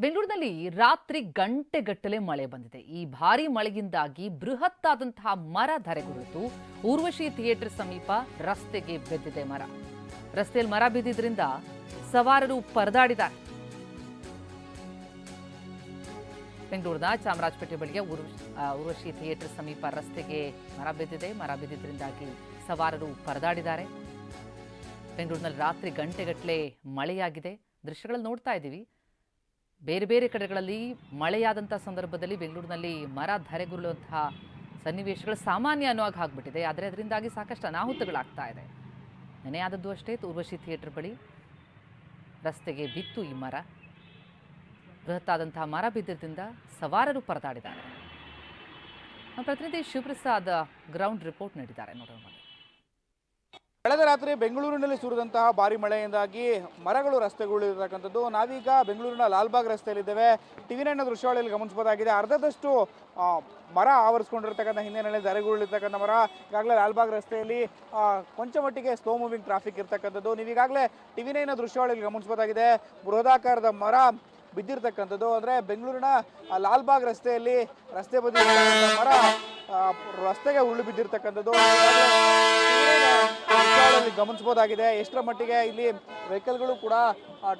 ಬೆಂಗಳೂರಿನಲ್ಲಿ ರಾತ್ರಿ ಗಂಟೆಗಟ್ಟಲೆ ಮಳೆ ಬಂದಿದೆ. ಈ ಭಾರಿ ಮಳೆಯಿಂದಾಗಿ ಬೃಹತ್ತಾದಂತಹ ಮರ ಧರೆಗುರಿತು ಊರ್ವಶಿ ಥಿಯೇಟರ್ ಸಮೀಪ ರಸ್ತೆಗೆ ಬಿದ್ದಿದೆ ಮರ. ರಸ್ತೆಯಲ್ಲಿ ಮರ ಬಿದ್ದಿದ್ರಿಂದ ಸವಾರರು ಪರದಾಡಿದ್ದಾರೆ. ಬೆಂಗಳೂರಿನ ಚಾಮರಾಜಪೇಟೆ ಬಳಿಯ ಊರ್ವ- ಊರ್ವಶಿ ಥಿಯೇಟರ್ ಸಮೀಪ ರಸ್ತೆಗೆ ಮರ ಬಿದ್ದಿದೆ. ಮರ ಬಿದ್ದಿದ್ದರಿಂದಾಗಿ ಸವಾರರು ಪರದಾಡಿದ್ದಾರೆ. ಬೆಂಗಳೂರಿನಲ್ಲಿ ರಾತ್ರಿ ಗಂಟೆಗಟ್ಟಲೆ ಮಳೆಯಾಗಿದೆ. ದೃಶ್ಯಗಳಲ್ಲಿ ನೋಡ್ತಾ ಇದ್ದೀವಿ. ಬೇರೆ ಬೇರೆ ಕಡೆಗಳಲ್ಲಿ ಮಳೆಯಾದಂಥ ಸಂದರ್ಭದಲ್ಲಿ ಬೆಂಗಳೂರಿನಲ್ಲಿ ಮರ ಧರೆಗುರುಳುವಂತಹ ಸನ್ನಿವೇಶಗಳು ಸಾಮಾನ್ಯ ಅನ್ನುವಾಗ ಆಗಿಬಿಟ್ಟಿದೆ. ಆದರೆ ಅದರಿಂದಾಗಿ ಸಾಕಷ್ಟು ಅನಾಹುತಗಳಾಗ್ತಾ ಇದೆ. ನೆನೆ ಆದದ್ದು ಅಷ್ಟೇ ಊರ್ವಶಿ ಥಿಯೇಟರ್ ಬಳಿ ರಸ್ತೆಗೆ ಬಿತ್ತು ಈ ಮರ. ಬೃಹತ್ತಾದಂತಹ ಮರ ಬಿದ್ದಿದ್ದರಿಂದ ಸವಾರರು ಪರದಾಡಿದ್ದಾರೆ. ನಮ್ಮ ಪ್ರತಿನಿಧಿ ಶಿವಪ್ರಸಾದ್ ಗ್ರೌಂಡ್ ರಿಪೋರ್ಟ್ ನೀಡಿದ್ದಾರೆ. ನೋಡೋಣ. ಕಳೆದ ರಾತ್ರಿ ಬೆಂಗಳೂರಿನಲ್ಲಿ ಸುರಿದಂತಹ ಭಾರಿ ಮಳೆಯಿಂದಾಗಿ ಮರಗಳು ರಸ್ತೆಗಳಿರತಕ್ಕಂಥದ್ದು. ನಾವೀಗ ಬೆಂಗಳೂರಿನ ಲಾಲ್ಬಾಗ್ ರಸ್ತೆಯಲ್ಲಿದ್ದೇವೆ. ಟಿವಿ ನೈನ್ನ ದೃಶ್ಯಾವಳಿಯಲ್ಲಿ ಗಮನಿಸಬಹುದಾಗಿದೆ. ಅರ್ಧದಷ್ಟು ಮರ ಆವರಿಸ್ಕೊಂಡಿರ್ತಕ್ಕಂಥ ಹಿನ್ನೆಲೆಯಲ್ಲಿ ಧರೆಗುರುಳಿರ್ತಕ್ಕಂಥ ಮರ ಈಗಾಗಲೇ ಲಾಲ್ಬಾಗ್ ರಸ್ತೆಯಲ್ಲಿ ಕೊಂಚ ಮಟ್ಟಿಗೆ ಸ್ಲೋ ಮೂವಿಂಗ್ ಟ್ರಾಫಿಕ್ ಇರ್ತಕ್ಕಂಥದ್ದು. ನೀವು ಈಗಾಗಲೇ ಟಿವಿ ನೈನ್ನ ದೃಶ್ಯಾವಳಿಯಲ್ಲಿ ಗಮನಿಸಬಹುದಾಗಿದೆ. ಬೃಹದಾಕಾರದ ಮರ ಬಿದ್ದಿರ್ತಕ್ಕಂಥದ್ದು. ಅಂದರೆ ಬೆಂಗಳೂರಿನ ಲಾಲ್ಬಾಗ್ ರಸ್ತೆಯಲ್ಲಿ ರಸ್ತೆ ಬದಿ ಮರ ರಸ್ತೆಗೆ ಉರುಳು ಬಿದ್ದಿರ್ತಕ್ಕಂಥದ್ದು. ಈಗಾಗಲೇ ಗಮನಿಸಬಹುದಾಗಿದೆ. ಎಷ್ಟರ ಮಟ್ಟಿಗೆ ಇಲ್ಲಿ ವೆಹಿಕಲ್ಗಳು ಕೂಡ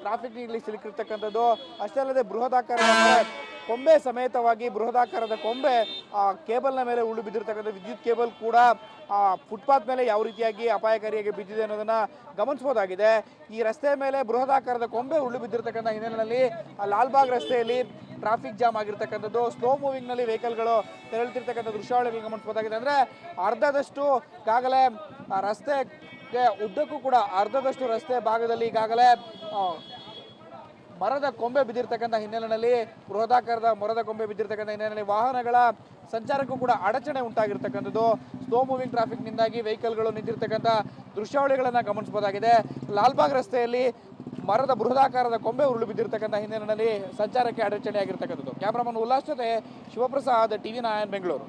ಟ್ರಾಫಿಕ್ ಇಲ್ಲಿ ಸಿಲುಕಿರ್ತಕ್ಕಂಥದ್ದು. ಅಷ್ಟೇ ಅಲ್ಲದೆ ಬೃಹದಾಕಾರದ ಮರ, ಕೊಂಬೆ ಸಮೇತವಾಗಿ ಬೃಹದಾಕಾರದ ಕೊಂಬೆ ಆ, ಕೇಬಲ್ನ ಮೇಲೆ ಉರುಳು ಬಿದ್ದಿರ್ತಕ್ಕಂಥ ವಿದ್ಯುತ್ ಕೇಬಲ್ ಕೂಡ ಆ, ಫುಟ್ಪಾತ್ ಮೇಲೆ ಯಾವ ರೀತಿಯಾಗಿ ಅಪಾಯಕಾರಿಯಾಗಿ ಬಿದ್ದಿದೆ ಅನ್ನೋದನ್ನ ಗಮನಿಸಬಹುದಾಗಿದೆ. ಈ ರಸ್ತೆ ಮೇಲೆ ಬೃಹದಾಕಾರದ ಕೊಂಬೆ ಉರುಳು ಬಿದ್ದಿರ್ತಕ್ಕಂಥ ಹಿನ್ನೆಲೆಯಲ್ಲಿ ಲಾಲ್ಬಾಗ್ ರಸ್ತೆಯಲ್ಲಿ ಟ್ರಾಫಿಕ್ ಜಾಮ್ ಆಗಿರ್ತಕ್ಕಂಥದ್ದು. ಸ್ಲೋ ಮೂವಿಂಗ್ನಲ್ಲಿ ವೆಹಿಕಲ್ಗಳು ತೆರಳುತ್ತಿರ್ತಕ್ಕಂಥ ದೃಶ್ಯಾವಳಿಗಳು ಗಮನಿಸಬಹುದಾಗಿದೆ. ಅಂದ್ರೆ ಅರ್ಧದಷ್ಟು ಈಗಾಗಲೇ ಆ ರಸ್ತೆಗೆ ಉದ್ದಕ್ಕೂ ಕೂಡ ಅರ್ಧದಷ್ಟು ರಸ್ತೆ ಭಾಗದಲ್ಲಿ ಈಗಾಗಲೇ ಮರದ ಕೊಂಬೆ ಬಿದ್ದಿರ್ತಕ್ಕಂಥ ಹಿನ್ನೆಲೆಯಲ್ಲಿ, ಬೃಹದಾಕಾರದ ಮರದ ಕೊಂಬೆ ಬಿದ್ದಿರ್ತಕ್ಕಂಥ ಹಿನ್ನೆಲೆಯಲ್ಲಿ ವಾಹನಗಳ ಸಂಚಾರಕ್ಕೂ ಕೂಡ ಅಡಚಣೆ ಉಂಟಾಗಿರ್ತಕ್ಕಂಥದ್ದು. ಸ್ಲೋ ಮೂವಿಂಗ್ ಟ್ರಾಫಿಕ್ನಿಂದಾಗಿ ವೆಹಿಕಲ್ಗಳು ನಿಂತಿರ್ತಕ್ಕಂಥ ದೃಶ್ಯಾವಳಿಗಳನ್ನು ಗಮನಿಸಬಹುದಾಗಿದೆ. ಲಾಲ್ಬಾಗ್ ರಸ್ತೆಯಲ್ಲಿ ಮರದ ಬೃಹದಾಕಾರದ ಕೊಂಬೆ ಉರುಳು ಬಿದ್ದಿರ್ತಕ್ಕಂಥ ಹಿನ್ನೆಲೆಯಲ್ಲಿ ಸಂಚಾರಕ್ಕೆ ಅಡಚಣೆ ಆಗಿರ್ತಕ್ಕಂಥದ್ದು ಕ್ಯಾಮ್ರಾಮನ್ ಉಲ್ಲಾಸ್ ಜೊತೆ ಶಿವಪ್ರಸಾದ್, ಟಿವಿ ನಾಯನ್ ಬೆಂಗಳೂರು.